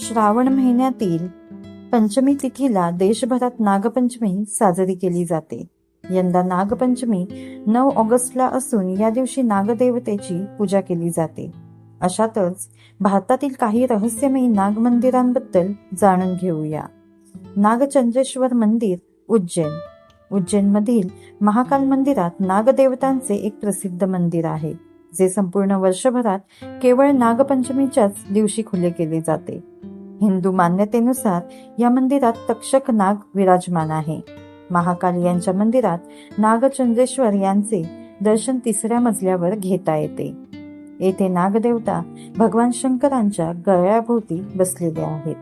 श्रावण महिन्यातील पंचमी तिथीला देशभरात नागपंचमी साजरी केली जाते. यंदा नागपंचमी नऊ ऑगस्टला असून या दिवशी नागदेवतेची पूजा केली जाते. अशातच भारतातील काही रहस्यमयी नाग मंदिरांबद्दल जाणून घेऊया. नागचंद्रेश्वर मंदिर उज्जैन. उज्जैनमधील महाकाल मंदिरात नागदेवतांचे एक प्रसिद्ध मंदिर आहे जे संपूर्ण वर्षभरात केवळ नागपंचमीच्याच दिवशी खुले केले जाते. हिंदू मान्यतेनुसार या मंदिरात तक्षक नाग विराजमान आहे. महाकाल यांच्या मंदिरात नागचंद्रेश्वर यांचे दर्शन तिसऱ्या मजल्यावर घेता येते. येथे नागदेवता भगवान शंकरांच्या गळ्याभोवती बसलेले आहेत.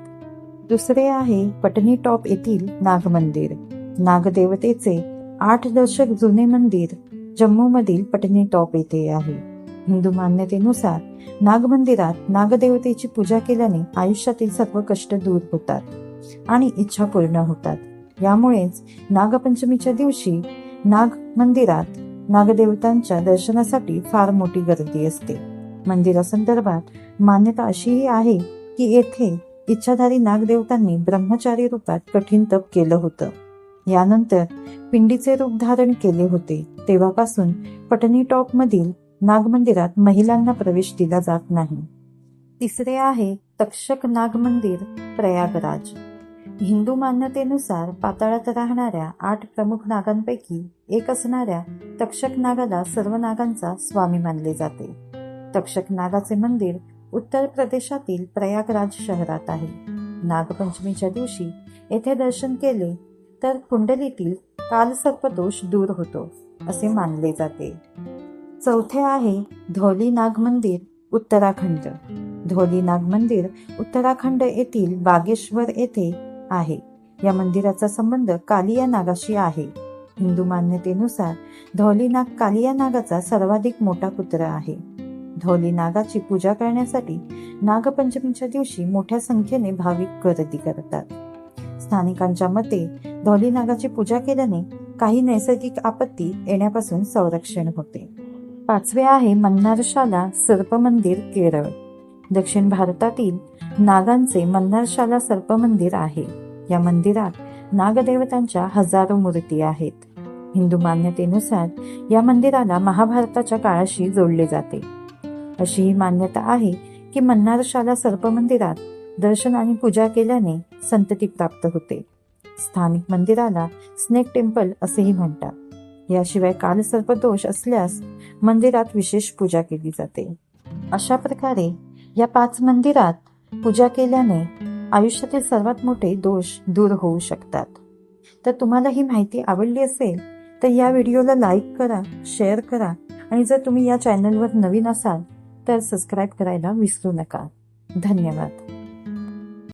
दुसरे आहे पटनी टॉप येथील नाग मंदिर नागदेवतेचे आठ दशक जुने मंदिर जम्मूमधील पटनी टॉप येथे आहे. हिंदू मान्यतेनुसार नाग मंदिरात नागदेवतेची पूजा केल्याने आयुष्यातील सर्व कष्ट दूर होतात आणि इच्छा पूर्ण होतात. यामुळेच नागपंचमीच्या दिवशी नाग मंदिरात नागदेवतांच्या दर्शनासाठी फार मोठी गर्दी असते. मंदिरासंदर्भात मान्यता अशीही आहे की येथे इच्छाधारी नागदेवतांनी ब्रह्मचारी रूपात कठीण तप केलं होतं. यानंतर पिंडीचे रूप धारण केले होते. तेव्हापासून पटनी टॉप मधील नागमंदिरात महिलांना प्रवेश दिला जात नाही. तिसरे आहे तक्षक नागमंदिर प्रयागराज. हिंदू मान्यतेनुसार पाताळात राहणाऱ्या आठ प्रमुख नागांपैकी एक असणाऱ्या तक्षक नागाला सर्व नागांचा स्वामी मानले जाते. तक्षक नागाचे मंदिर उत्तर प्रदेशातील प्रयागराज शहरात आहे. नागपंचमीच्या दिवशी येथे दर्शन केले तर कुंडलीतील कालसर्पदोष दूर होतो असे मानले जाते. चौथे आहे धौली नाग मंदिर उत्तराखंड. धौली नाग मंदिर उत्तराखंड येथील बागेश्वर येथे आहे. या मंदिराचा संबंध कालिया नागाशी आहे. हिंदू मान्यतेनुसार धौली नाग कालिया नागाचा सर्वाधिक मोठा पुत्र आहे. धोली नागाची पूजा करण्यासाठी नागपंचमीच्या दिवशी मोठ्या संख्येने भाविक गर्दी करतात. स्थानिकांच्या मते धोली नागाची पूजा केल्याने काही नैसर्गिक आपत्ती येण्यापासून संरक्षण होते. पाचवे आहे मन्नारशाला सर्प मंदिर केरळ. दक्षिण भारतातील नागांचे मन्नारशाला सर्प मंदिर आहे. या मंदिरात नागदेवतांच्या हजारो मूर्ती आहेत. हिंदू मान्यतेनुसार या मंदिराला महाभारताच्या काळाशी जोडले जाते. अशी ही मान्यता आहे की मन्नारशाला सर्प मंदिरात दर्शन आणि पूजा केल्याने संतती प्राप्त होते. स्थानिक मंदिराला स्नेक टेम्पल असेही म्हणतात. याशिवाय कालसर्पदोष असल्यास मंदिरात विशेष पूजा केली जाते. अशा प्रकारे या पाच मंदिरात पूजा केल्याने आयुष्यातील सर्वात मोठे दोष दूर होऊ शकतात. तर तुम्हाला ही माहिती आवडली असेल तर या व्हिडिओला लाईक करा शेअर करा आणि जर तुम्ही या चॅनलवर नवीन असाल तर सबस्क्राईब करायला विसरू नका. धन्यवाद.